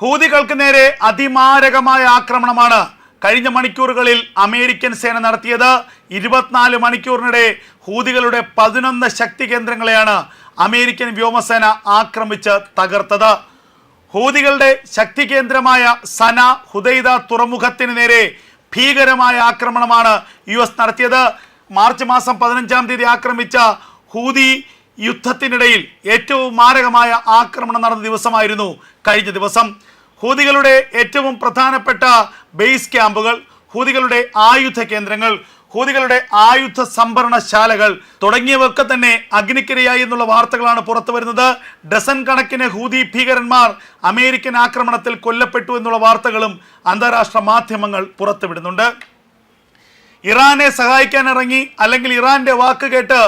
ഹൂതികൾക്ക് നേരെ അതിമാരകമായ ആക്രമണമാണ് കഴിഞ്ഞ മണിക്കൂറുകളിൽ അമേരിക്കൻ സേന നടത്തിയത് ഇരുപത്തിനാല് മണിക്കൂറിനിടെ ഹൂതികളുടെ പതിനൊന്ന് ശക്തി കേന്ദ്രങ്ങളെയാണ് അമേരിക്കൻ വ്യോമസേന ആക്രമിച്ച് തകർത്തത്. ഹൂതികളുടെ ശക്തി കേന്ദ്രമായ സന ഹുദൈദ തുറമുഖത്തിന് നേരെ ഭീകരമായ ആക്രമണമാണ് യു എസ് നടത്തിയത്. മാർച്ച് മാസം പതിനഞ്ചാം തീയതി ആക്രമിച്ച ഹൂതി യുദ്ധത്തിനിടയിൽ ഏറ്റവും മാരകമായ ആക്രമണം നടന്ന ദിവസമായിരുന്നു കഴിഞ്ഞ ദിവസം. ഹൂതികളുടെ ഏറ്റവും പ്രധാനപ്പെട്ട ബേസ് ക്യാമ്പുകൾ ഹൂതികളുടെ ആയുധ കേന്ദ്രങ്ങൾ ഹൂതികളുടെ ആയുധ സംഭരണശാലകൾ തുടങ്ങിയവയൊക്കെ തന്നെ അഗ്നിക്കിരയായി എന്നുള്ള വാർത്തകളാണ് പുറത്തു വരുന്നത്. ഡസൻ കണക്കിന് ഹൂതി ഭീകരന്മാർ അമേരിക്കൻ ആക്രമണത്തിൽ കൊല്ലപ്പെട്ടു എന്നുള്ള വാർത്തകളും അന്താരാഷ്ട്ര മാധ്യമങ്ങൾ പുറത്തുവിടുന്നുണ്ട്. ഇറാനെ സഹായിക്കാനിറങ്ങി അല്ലെങ്കിൽ ഇറാന്റെ വാക്ക് കേട്ട്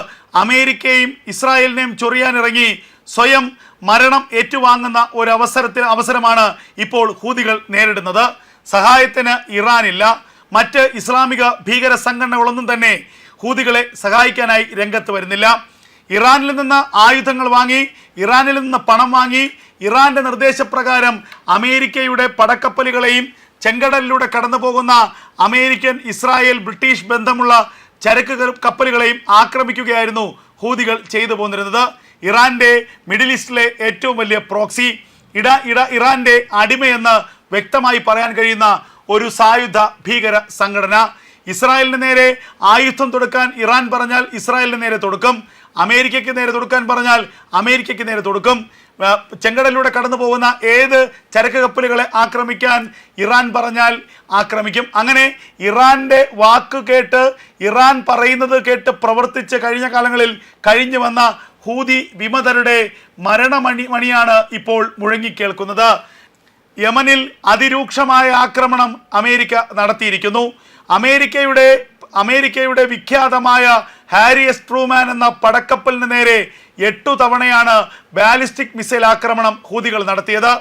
അമേരിക്കയും ഇസ്രായേലിനെയും ചൊറിയാനിറങ്ങി സ്വയം മരണം ഏറ്റുവാങ്ങുന്ന ഒരു അവസരത്തിൽ അവസരമാണ് ഇപ്പോൾ ഹൂതികൾ നേരിടുന്നത്. സഹായത്തിന് ഇറാനില്ല. മറ്റ് ഇസ്ലാമിക ഭീകര സംഘടനകളൊന്നും തന്നെ ഹൂതികളെ സഹായിക്കാനായി രംഗത്ത് വരുന്നില്ല. ഇറാനിൽ നിന്ന് ആയുധങ്ങൾ വാങ്ങി ഇറാനിൽ നിന്ന് പണം വാങ്ങി ഇറാന്റെ നിർദ്ദേശപ്രകാരം അമേരിക്കയുടെ പടക്കപ്പലുകളെയും ചെങ്കടലിലൂടെ കടന്നു പോകുന്ന അമേരിക്കൻ ഇസ്രായേൽ ബ്രിട്ടീഷ് ബന്ധമുള്ള ചരക്ക് കപ്പലുകളെയും ആക്രമിക്കുകയായിരുന്നു ഹൂതികൾ ചെയ്തു പോന്നിരുന്നത്. ഇറാന്റെ മിഡിൽ ഈസ്റ്റിലെ ഏറ്റവും വലിയ പ്രോക്സി ഇട ഇട ഇറാന്റെ അടിമയെന്ന് വ്യക്തമായി പറയാൻ കഴിയുന്ന ഒരു സായുധ ഭീകര സംഘടന. ഇസ്രായേലിന് നേരെ ആയുധം തൊടുക്കാൻ ഇറാൻ പറഞ്ഞാൽ ഇസ്രായേലിന് നേരെ തൊടുക്കും. അമേരിക്കയ്ക്ക് നേരെ തൊടുക്കാൻ പറഞ്ഞാൽ അമേരിക്കയ്ക്ക് നേരെ തൊടുക്കും. ചെങ്കടലിലൂടെ കടന്നു പോകുന്ന ഏത് ചരക്ക് കപ്പലുകളെ ആക്രമിക്കാൻ ഇറാൻ പറഞ്ഞാൽ ആക്രമിക്കും. അങ്ങനെ ഇറാന്റെ വാക്ക് കേട്ട് ഇറാൻ പറയുന്നത് കേട്ട് പ്രവർത്തിച്ച് കഴിഞ്ഞ കാലങ്ങളിൽ കഴിഞ്ഞു വന്ന ഹൂതി വിമതരുടെ മരണമണി മണിയാണ് ഇപ്പോൾ മുഴങ്ങിക്കേൾക്കുന്നത്. യമനിൽ അതിരൂക്ഷമായ ആക്രമണം അമേരിക്ക നടത്തിയിരിക്കുന്നു. അമേരിക്കയുടെ അമേരിക്കയുടെ വിഖ്യാതമായ ഹാരിയസ് ട്രൂമാൻ എന്ന പടക്കപ്പലിന് നേരെ എട്ടു തവണയാണ് ബാലിസ്റ്റിക് മിസൈൽ ആക്രമണം ഹൂതികൾ നടത്തിയത്.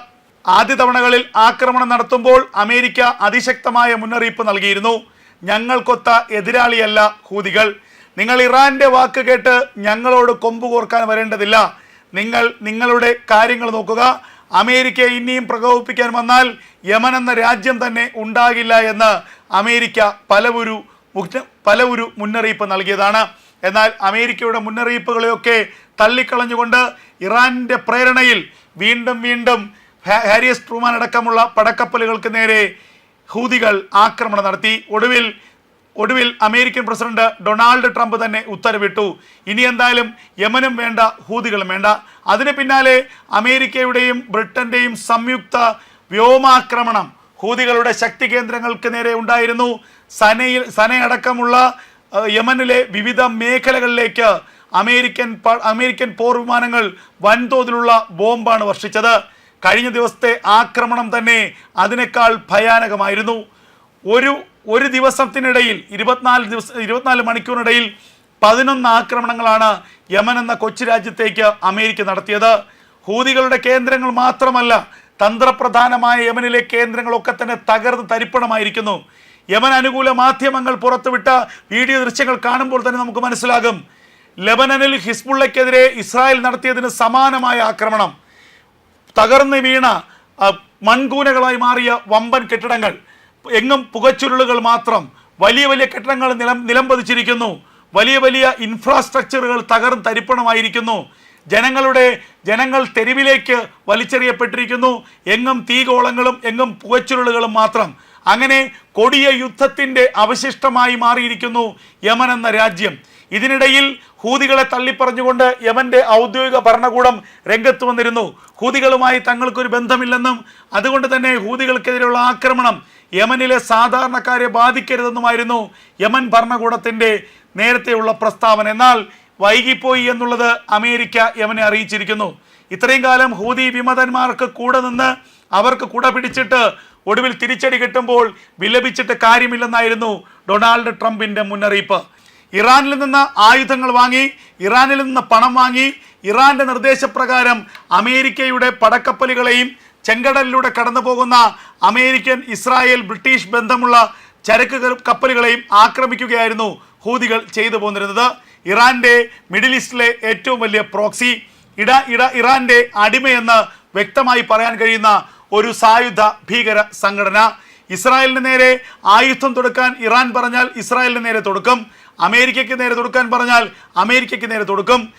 ആദ്യ തവണകളിൽ ആക്രമണം നടത്തുമ്പോൾ അമേരിക്ക അതിശക്തമായ മുന്നറിയിപ്പ് നൽകിയിരുന്നു. ഞങ്ങൾക്കൊത്ത എതിരാളിയല്ല ഹൂതികൾ. നിങ്ങൾ ഇറാന്റെ വാക്ക് കേട്ട് ഞങ്ങളോട് കൊമ്പ് കോർക്കാൻ വരേണ്ടതില്ല. നിങ്ങൾ നിങ്ങളുടെ കാര്യങ്ങൾ നോക്കുക. അമേരിക്കയെ ഇനിയും പ്രകോപിപ്പിക്കാൻ വന്നാൽ യമൻ എന്ന രാജ്യം തന്നെ ഉണ്ടാകില്ല എന്ന് അമേരിക്ക പലവൊരു മുഗ്ന- ഒരു മുന്നറിയിപ്പ് നൽകിയതാണ്. എന്നാൽ അമേരിക്കയുടെ മുന്നറിയിപ്പുകളെയൊക്കെ തള്ളിക്കളഞ്ഞുകൊണ്ട് ഇറാന്റെ പ്രേരണയിൽ വീണ്ടും വീണ്ടും ഹാരിയസ് ട്രൂമാൻ അടക്കമുള്ള പടക്കപ്പലുകൾക്ക് നേരെ ഹൂതികൾ ആക്രമണം നടത്തി. ഒടുവിൽ ഒടുവിൽ അമേരിക്കൻ പ്രസിഡന്റ് ഡൊണാൾഡ് ട്രംപ് തന്നെ ഉത്തരവിട്ടു. ഇനി എന്തായാലും യമനും വേണ്ട ഹൂതികളും വേണ്ട. അതിന് പിന്നാലെ അമേരിക്കയുടെയും ബ്രിട്ടന്റെയും സംയുക്ത വ്യോമാക്രമണം ഹൂതികളുടെ ശക്തി കേന്ദ്രങ്ങൾക്ക് നേരെ ഉണ്ടായിരുന്നു. സനയിൽ സനയടക്കമുള്ള യമനിലെ വിവിധ മേഖലകളിലേക്ക് അമേരിക്കൻ അമേരിക്കൻ പോർ വിമാനങ്ങൾ വൻതോതിലുള്ള ബോംബാണ് വർഷിച്ചത്. കഴിഞ്ഞ ദിവസത്തെ ആക്രമണം തന്നെ അതിനേക്കാൾ ഭയാനകമായിരുന്നു. ഒരു ഒരു ദിവസത്തിനിടയിൽ ഇരുപത്തിനാല് ദിവസം ഇരുപത്തിനാല് മണിക്കൂറിനിടയിൽ പതിനൊന്ന് ആക്രമണങ്ങളാണ് യമൻ എന്ന കൊച്ചു രാജ്യത്തേക്ക് അമേരിക്ക നടത്തിയത്. ഹൂതികളുടെ കേന്ദ്രങ്ങൾ മാത്രമല്ല തന്ത്രപ്രധാനമായ യമനിലെ കേന്ദ്രങ്ങളൊക്കെ തന്നെ തകർന്ന് തരിപ്പണമായിരിക്കുന്നു. യമൻ അനുകൂല മാധ്യമങ്ങൾ പുറത്തുവിട്ട വീഡിയോ ദൃശ്യങ്ങൾ കാണുമ്പോൾ തന്നെ നമുക്ക് മനസ്സിലാകും. ലെബനനിൽ ഹിസ്ബുള്ളയ്ക്കെതിരെ ഇസ്രായേൽ നടത്തിയതിന് സമാനമായ ആക്രമണം. തകർന്ന് വീണ മൺകൂനകളായി മാറിയ വമ്പൻ കെട്ടിടങ്ങൾ. എങ്ങും പുകച്ചുരുളുകൾ മാത്രം. വലിയ വലിയ കെട്ടിടങ്ങൾ നിലം നിലംപതിച്ചിരിക്കുന്നു വലിയ വലിയ ഇൻഫ്രാസ്ട്രക്ചറുകൾ തകർന്ന് തരിപ്പണമായിരിക്കുന്നു. ജനങ്ങളുടെ ജനങ്ങൾ തെരുവിലേക്ക് വലിച്ചെറിയപ്പെട്ടിരിക്കുന്നു. എങ്ങും തീകോളങ്ങളും എങ്ങും പുകച്ചുരുളുകളും മാത്രം. അങ്ങനെ കൊടിയ യുദ്ധത്തിന്റെ അവശിഷ്ടമായി മാറിയിരിക്കുന്നു യമൻ എന്ന രാജ്യം. ഇതിനിടയിൽ ഹൂതികളെ തള്ളിപ്പറഞ്ഞുകൊണ്ട് യമന്റെ ഔദ്യോഗിക ഭരണകൂടം രംഗത്ത് വന്നിരുന്നു. ഹൂതികളുമായി തങ്ങൾക്കൊരു ബന്ധമില്ലെന്നും അതുകൊണ്ട് തന്നെ ഹൂതികൾക്കെതിരെയുള്ള ആക്രമണം യമനിലെ സാധാരണക്കാരെ ബാധിക്കരുതെന്നുമായിരുന്നു യമൻ ഭരണകൂടത്തിന്റെ നേരത്തെയുള്ള പ്രസ്താവന. എന്നാൽ വൈകിപ്പോയി എന്നുള്ളത് അമേരിക്ക യമനെ അറിയിച്ചിരിക്കുന്നു. ഇത്രയും കാലം ഹൂതി വിമതന്മാർക്ക് കൂടെ നിന്ന് അവർക്ക് കുട പിടിച്ചിട്ട് ഒടുവിൽ തിരിച്ചടി കിട്ടുമ്പോൾ വിലപിച്ചിട്ട് കാര്യമില്ലെന്നായിരുന്നു ഡൊണാൾഡ് ട്രംപിന്റെ മുന്നറിയിപ്പ്. ഇറാനിൽ നിന്ന് ആയുധങ്ങൾ വാങ്ങി ഇറാനിൽ നിന്ന് പണം വാങ്ങി ഇറാന്റെ നിർദ്ദേശപ്രകാരം അമേരിക്കയുടെ പടക്കപ്പലുകളെയും ചെങ്കടലിലൂടെ കടന്നു പോകുന്ന അമേരിക്കൻ ഇസ്രായേൽ ബ്രിട്ടീഷ് ബന്ധമുള്ള ചരക്ക് കപ്പലുകളെയും ആക്രമിക്കുകയായിരുന്നു ഹൂതികൾ ചെയ്തു പോന്നിരുന്നത്. ഇറാന്റെ മിഡിൽ ഈസ്റ്റിലെ ഏറ്റവും വലിയ പ്രോക്സി. ഇട ഇട ഇറാന്റെ അടിമയെന്ന് വ്യക്തമായി പറയാൻ കഴിയുന്ന ഒരു സായുധ ഭീകര സംഘടന. ഇസ്രായേലിന് നേരെ ആയുധം തുടക്കാൻ ഇറാൻ പറഞ്ഞാൽ ഇസ്രായേലിന് നേരെ തൊടുക്കും. അമേരിക്കയ്ക്ക് നേരെ തൊടുക്കാൻ പറഞ്ഞാൽ അമേരിക്കയ്ക്ക് നേരെ തൊടുക്കും.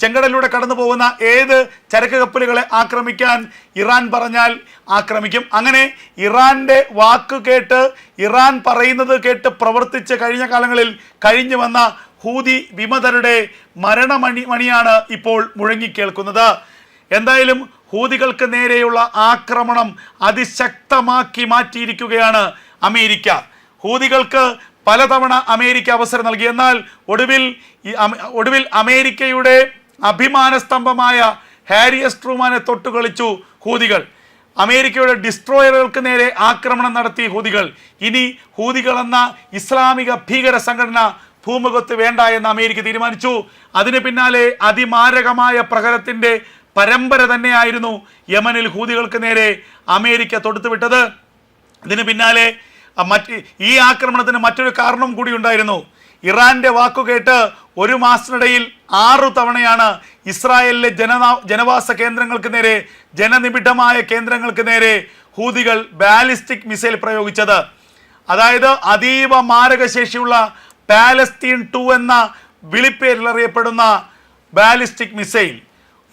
ചെങ്കടലിലൂടെ കടന്നു പോകുന്ന ഏത് ചരക്ക് കപ്പലുകളെ ആക്രമിക്കാൻ ഇറാൻ പറഞ്ഞാൽ ആക്രമിക്കും. അങ്ങനെ ഇറാന്റെ വാക്ക് കേട്ട് ഇറാൻ പറയുന്നത് കേട്ട് പ്രവർത്തിച്ച് കഴിഞ്ഞ കാലങ്ങളിൽ കഴിഞ്ഞു വന്ന ഹൂതി വിമതരുടെ മരണമണി മണിയാണ് ഇപ്പോൾ മുഴങ്ങിക്കേൾക്കുന്നത്. എന്തായാലും ഹൂതികൾക്ക് നേരെയുള്ള ആക്രമണം അതിശക്തമാക്കി മാറ്റിയിരിക്കുകയാണ് അമേരിക്ക. ഹൂതികൾക്ക് പലതവണ അമേരിക്ക അവസരം നൽകി. എന്നാൽ ഒടുവിൽ ഒടുവിൽ അമേരിക്കയുടെ അഭിമാന സ്തംഭമായ ഹാരിയസ് ട്രൂമാനെ തൊട്ടുകളിച്ചു ഹൂതികൾ. അമേരിക്കയുടെ ഡിസ്ട്രോയറുകൾക്ക് നേരെ ആക്രമണം നടത്തി ഹൂതികൾ. ഇനി ഹൂതികൾ എന്ന ഇസ്ലാമിക ഭീകര സംഘടന ഭൂമുഖത്ത് വേണ്ട എന്ന് അമേരിക്ക തീരുമാനിച്ചു. അതിന് പിന്നാലെ അതിമാരകമായ പ്രഹരത്തിന്റെ പരമ്പര തന്നെയായിരുന്നു യമനിൽ ഹൂതികൾക്ക് നേരെ അമേരിക്ക തൊടുത്തുവിട്ടത്. ഇതിന് പിന്നാലെ മറ്റ് ഈ ആക്രമണത്തിന് മറ്റൊരു കാരണം കൂടി ഉണ്ടായിരുന്നു. ഇറാന്റെ വാക്കുകേട്ട് ഒരു മാസത്തിനിടയിൽ ആറു തവണയാണ് ഇസ്രായേലിലെ ജനനാ ജനവാസ കേന്ദ്രങ്ങൾക്ക് നേരെ ജനനിബിഡമായ കേന്ദ്രങ്ങൾക്ക് നേരെ ഹൂതികൾ ബാലിസ്റ്റിക് മിസൈൽ പ്രയോഗിച്ചത്. അതായത് അതീവ മാരകശേഷിയുള്ള പാലസ്തീൻ ടു എന്ന വിളിപ്പേരിൽ അറിയപ്പെടുന്ന ബാലിസ്റ്റിക് മിസൈൽ.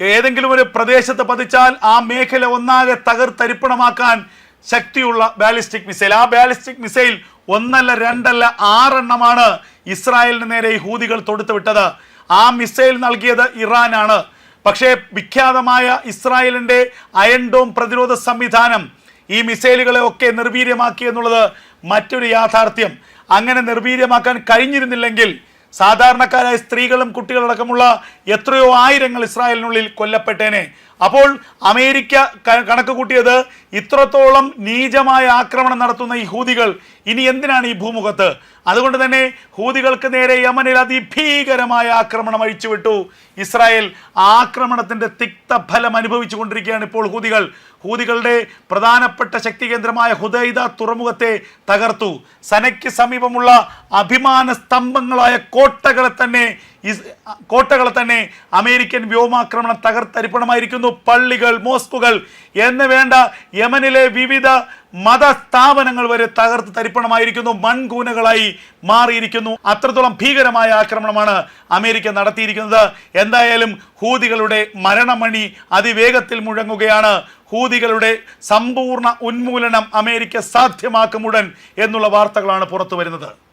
ഏതെങ്കിലും ഒരു പ്രദേശത്ത് പതിച്ചാൽ ആ മേഖല ഒന്നാകെ തകർത്തരിപ്പണമാക്കാൻ ശക്തിയുള്ള ബാലിസ്റ്റിക് മിസൈൽ. ആ ബാലിസ്റ്റിക് മിസൈൽ ഒന്നല്ല രണ്ടല്ല ആറെണ്ണമാണ് ഇസ്രായേലിന് നേരെ ഈ ഹൂതികൾ തൊടുത്തുവിട്ടത് ആ മിസൈൽ നൽകിയത് ഇറാനാണ്. പക്ഷേ വിഖ്യാതമായ ഇസ്രായേലിന്റെ അയൺ ഡോം പ്രതിരോധ സംവിധാനം ഈ മിസൈലുകളെ ഒക്കെ നിർവീര്യമാക്കി എന്നുള്ളത് മറ്റൊരു യാഥാർത്ഥ്യം. അങ്ങനെ നിർവീര്യമാക്കാൻ കഴിഞ്ഞിരുന്നില്ലെങ്കിൽ സാധാരണക്കാരായ സ്ത്രീകളും കുട്ടികളടക്കമുള്ള എത്രയോ ആയിരങ്ങൾ ഇസ്രായേലിനുള്ളിൽ കൊല്ലപ്പെട്ടേനെ. അപ്പോൾ അമേരിക്ക കണക്ക് കൂട്ടിയത് ഇത്രത്തോളം നീചമായ ആക്രമണം നടത്തുന്ന ഈ ഹൂതികൾ ഇനി എന്തിനാണ് ഈ ഭൂമുഖത്ത്? അതുകൊണ്ട് തന്നെ ഹൂതികൾക്ക് നേരെ യമനിൽ അതിഭീകരമായ ആക്രമണം അഴിച്ചുവിട്ടു. ഇസ്രായേൽ ആക്രമണത്തിന്റെ തിക്തഫലം അനുഭവിച്ചു കൊണ്ടിരിക്കുകയാണ് ഇപ്പോൾ ഹൂതികൾ. ഹൂതികളുടെ പ്രധാനപ്പെട്ട ശക്തി കേന്ദ്രമായ ഹുദൈദ തുറമുഖത്തെ തകർത്തു. സനയ്ക്ക് സമീപമുള്ള അഭിമാന സ്തംഭങ്ങളായ കോട്ടകളെ തന്നെ ഇസ്- കോട്ടകളെ തന്നെ അമേരിക്കൻ വ്യോമാക്രമണം തകർത്തരിപ്പണമായിരിക്കുന്നു. പള്ളികൾ മോസ്കുകൾ എന്ന് വേണ്ട യമനിലെ വിവിധ മതസ്ഥാപനങ്ങൾ വരെ തകർത്ത് തരിപ്പണമായിരിക്കുന്നു. മൺകൂനകളായി മാറിയിരിക്കുന്നു. അത്രത്തോളം ഭീകരമായ ആക്രമണമാണ് അമേരിക്ക നടത്തിയിരിക്കുന്നത്. എന്തായാലും ഹൂതികളുടെ മരണമണി അതിവേഗത്തിൽ മുഴങ്ങുകയാണ്. ഹൂതികളുടെ സമ്പൂർണ ഉന്മൂലനം അമേരിക്ക സാധ്യമാക്കുമുടൻ എന്നുള്ള വാർത്തകളാണ് പുറത്തു വരുന്നത്